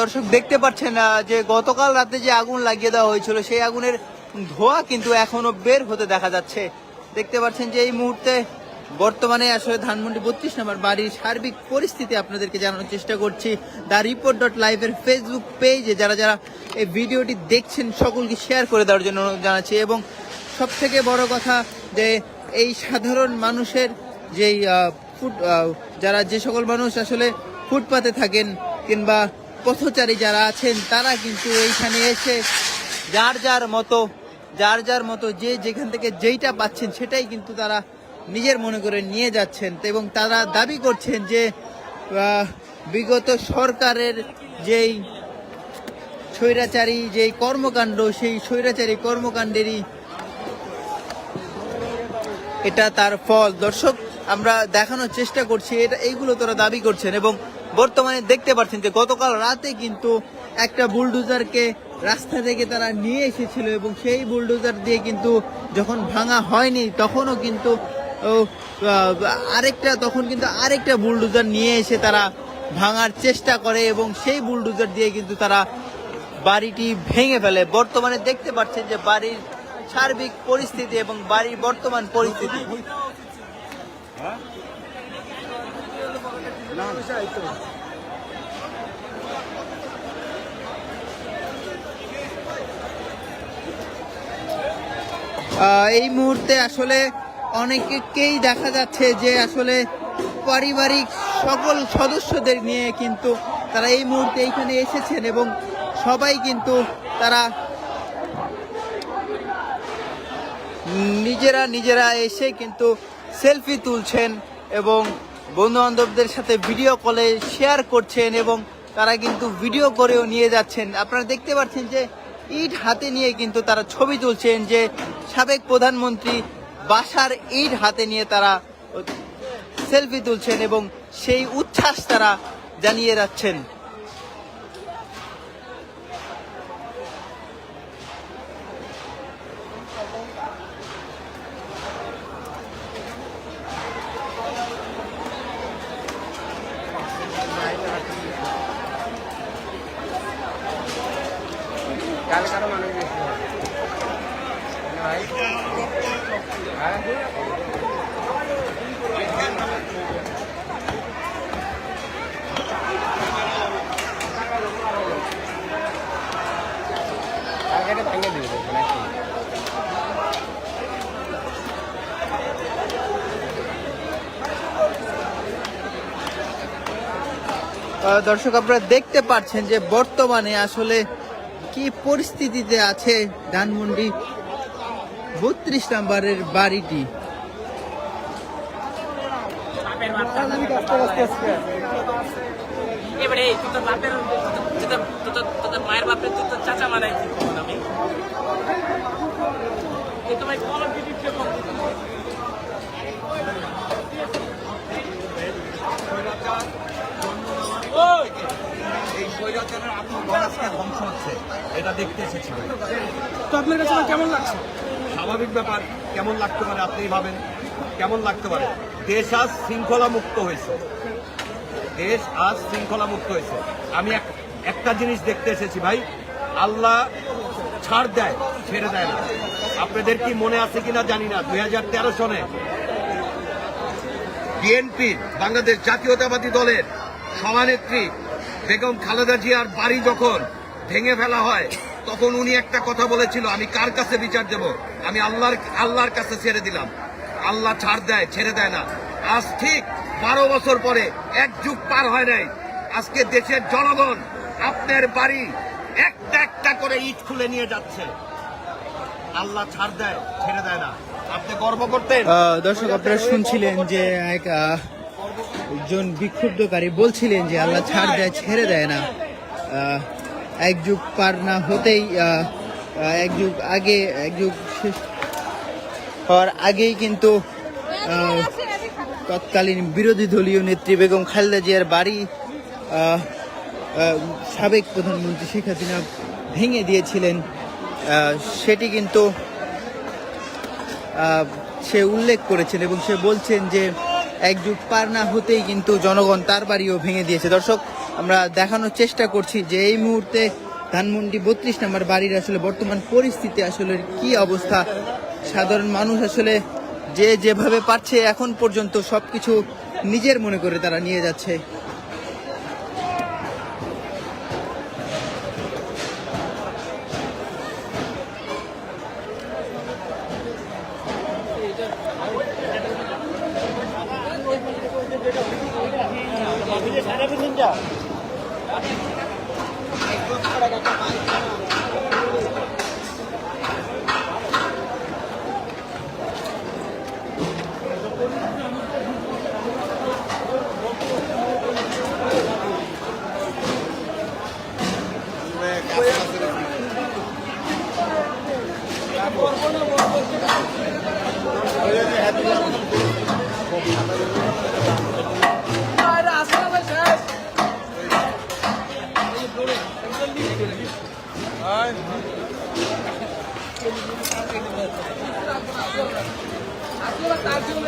দর্শক, দেখতে পাচ্ছেন যে গতকাল রাতে যে আগুন লাগিয়ে দেওয়া হয়েছিল, সেই আগুনের ধোঁয়া কিন্তু এখনও বের হতে দেখা যাচ্ছে। দেখতে পাচ্ছেন যে এই মুহূর্তে বর্তমানে আসলে ধানমন্ডি বত্রিশ নম্বর বাড়ির সার্বিক পরিস্থিতি আপনাদেরকে জানানোর চেষ্টা করছি। দ্য রিপোর্ট ডট লাইভের ফেসবুক পেজে যারা যারা এই ভিডিওটি দেখছেন, সকলকে শেয়ার করে দেওয়ার জন্য জানাচ্ছি। এবং সব থেকে বড় কথা যে এই সাধারণ মানুষের যেই ফুট যারা যে সকল মানুষ আসলে ফুটপাতে থাকেন কিংবা পথচারী যারা আছেন, তারা কিন্তু এইখানে এসে যার যার মতো, যার যার মতো যে যেখান থেকে যেইটা পাচ্ছেন সেটাই কিন্তু তারা নিজের মনে করে নিয়ে যাচ্ছেন এবং তারা দাবি করছেন যে বিগত সরকারের যেই স্বৈরাচারী যেই কর্মকাণ্ড, সেই স্বৈরাচারী কর্মকাণ্ডেরই এটা তার ফল। দর্শক, আমরা দেখানোর চেষ্টা করছি, এটা এইগুলো তারা দাবি করছেন এবং বর্তমানে দেখতে পাচ্ছেন যে গতকাল রাতে কিন্তু একটা বুলডোজারকে রাস্তা থেকে তারা নিয়ে এসেছিল এবং সেই বুলডোজার দিয়ে কিন্তু যখন ভাঙা হয়নি, তখনও কিন্তু আরেকটা, তখন কিন্তু আরেকটা বুলডোজার নিয়ে এসে তারা ভাঙার চেষ্টা করে এবং সেই বুলডোজার দিয়ে কিন্তু তারা বাড়িটি ভেঙে ফেলে। বর্তমানে দেখতে পাচ্ছেন যে বাড়ির সার্বিক পরিস্থিতি এবং বাড়ির বর্তমান পরিস্থিতি। এই মুহূর্তে আসলে অনেকেই দেখা যাচ্ছে যে আসলে পারিবারিক সকল সদস্যদের নিয়ে কিন্তু তারা এই মুহূর্তে এইখানে এসেছেন এবং সবাই কিন্তু তারা নিজেরা নিজেরা এসে কিন্তু সেলফি তুলছেন এবং বন্ধু বান্ধবদের সাথে ভিডিও কলে শেয়ার করছেন এবং তারা কিন্তু ভিডিও করেও নিয়ে যাচ্ছেন। আপনারা দেখতে পাচ্ছেন যে ইট হাতে নিয়ে কিন্তু তারা ছবি তুলছেন যে সাবেক প্রধানমন্ত্রী বাসার ইট হাতে নিয়ে তারা সেলফি তুলছেন এবং সেই উচ্ছ্বাস তারা জানিয়ে যাচ্ছেন। আহ, দর্শক আপনারা দেখতে পাচ্ছেন যে বর্তমানে আসলে কি পরিস্থিতিতে আছে ধানমন্ডি বত্রিশ নাম্বারের বাড়িটি। মায়ের বাপের তুই তোর চাচা মানাই আমি। এসেছি। তো আপনার কাছে কেমন লাগছে? স্বাভাবিক ব্যাপার, কেমন লাগতে পারে আপনি ভাবেন? কেমন লাগতে পারে? দেশ আজ শৃঙ্খলা মুক্ত হয়েছে। দেশ আজ শৃঙ্খলা মুক্ত হয়েছে। আমি এক- একটা জিনিস দেখতে এসেছি ভাই, আল্লাহ ছাড় দেয়, ছেড়ে দেয় না। আপনাদের কি মনে আছে কিনা জানি না, দুই হাজার তেরো সনে বিএনপির বাংলাদেশ জাতীয়তাবাদী দলের সভানেত্রী বেগম খালেদা জিয়ার বাড়ি যখন ভেঙে ফেলা হয় তখন উনি একটা কথা বলেছিল, আমি কার কাছে বিচার দেব? আমি আল্লাহর আল্লাহর কাছে ছেড়ে দিলাম। আল্লাহ ছাড় দেয়, ছেড়ে দেয় না। আজ ঠিক বারো বছর পরে এক যুগ পার হয় নাই। আজকে দেশের জনগণ আপনার বাড়ি একটা একটা করে ইট খুলে নিয়ে যাচ্ছে। আল্লাহ ছাড় দেয়, ছেড়ে দেয় না। আপনি গর্ব করতেন? দর্শক, আপনারা শুনছিলেন যে এক একজন বিক্ষুব্ধকারী বলছিলেন যে আল্লাহ ছাড় দেয়, ছেড়ে দেয় না। এক যুগ পার না হতেই এক যুগ আগে, এক যুগ শেষ হওয়ার আগেই কিন্তু তৎকালীন বিরোধী দলীয় নেত্রী বেগম খালেদা জিয়ার বাড়ি সাবেক প্রধানমন্ত্রী শেখ হাসিনা ভেঙে দিয়েছিলেন। সেটি কিন্তু সে উল্লেখ করেছেন এবং সে বলছেন যে এক যুগ পার না হতেই কিন্তু জনগণ তার বাড়িও ভেঙে দিয়েছে। দর্শক আমরা দেখানোর চেষ্টা করছি যে এই মুহূর্তে ধানমন্ডি বত্রিশ নম্বর বাড়ির আসলে বর্তমান পরিস্থিতি, আসলে কি অবস্থা? সাধারণ মানুষ আসলে যে যেভাবে পারছে এখন পর্যন্ত সবকিছু নিজের মনে করে তারা নিয়ে যাচ্ছে। টাকা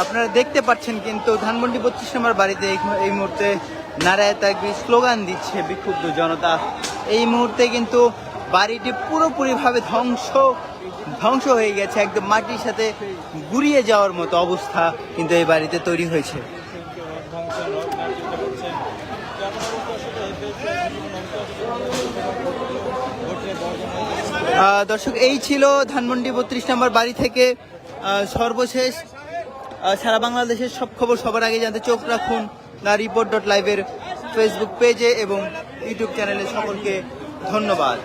আপনারা দেখতে পাচ্ছেন কিন্তু ধানমন্ডি বত্রিশ নম্বর বাড়িতে এই- মুহূর্তে নারায় তাকবি স্লোগান দিচ্ছে বিক্ষুব্ধ জনতা। এই মুহূর্তে কিন্তু বাড়িটি পুরোপুরিভাবে ধ্বংস ধ্বংস হয়ে গেছে, একদম মাটির সাথে গুড়িয়ে যাওয়ার মতো অবস্থা কিন্তু এই বাড়িতে তৈরি হয়েছে। দর্শক, এই ছিল ধানমন্ডি বত্রিশ নম্বর বাড়ি থেকে সর্বশেষ সারা বাংলাদেশের সব খবর সবার আগে জানতে চোখ রাখুন দ্য রিপোর্ট ডট লাইভের ফেসবুক পেজে এবং ইউটিউব চ্যানেলে সকলকে ধন্যবাদ।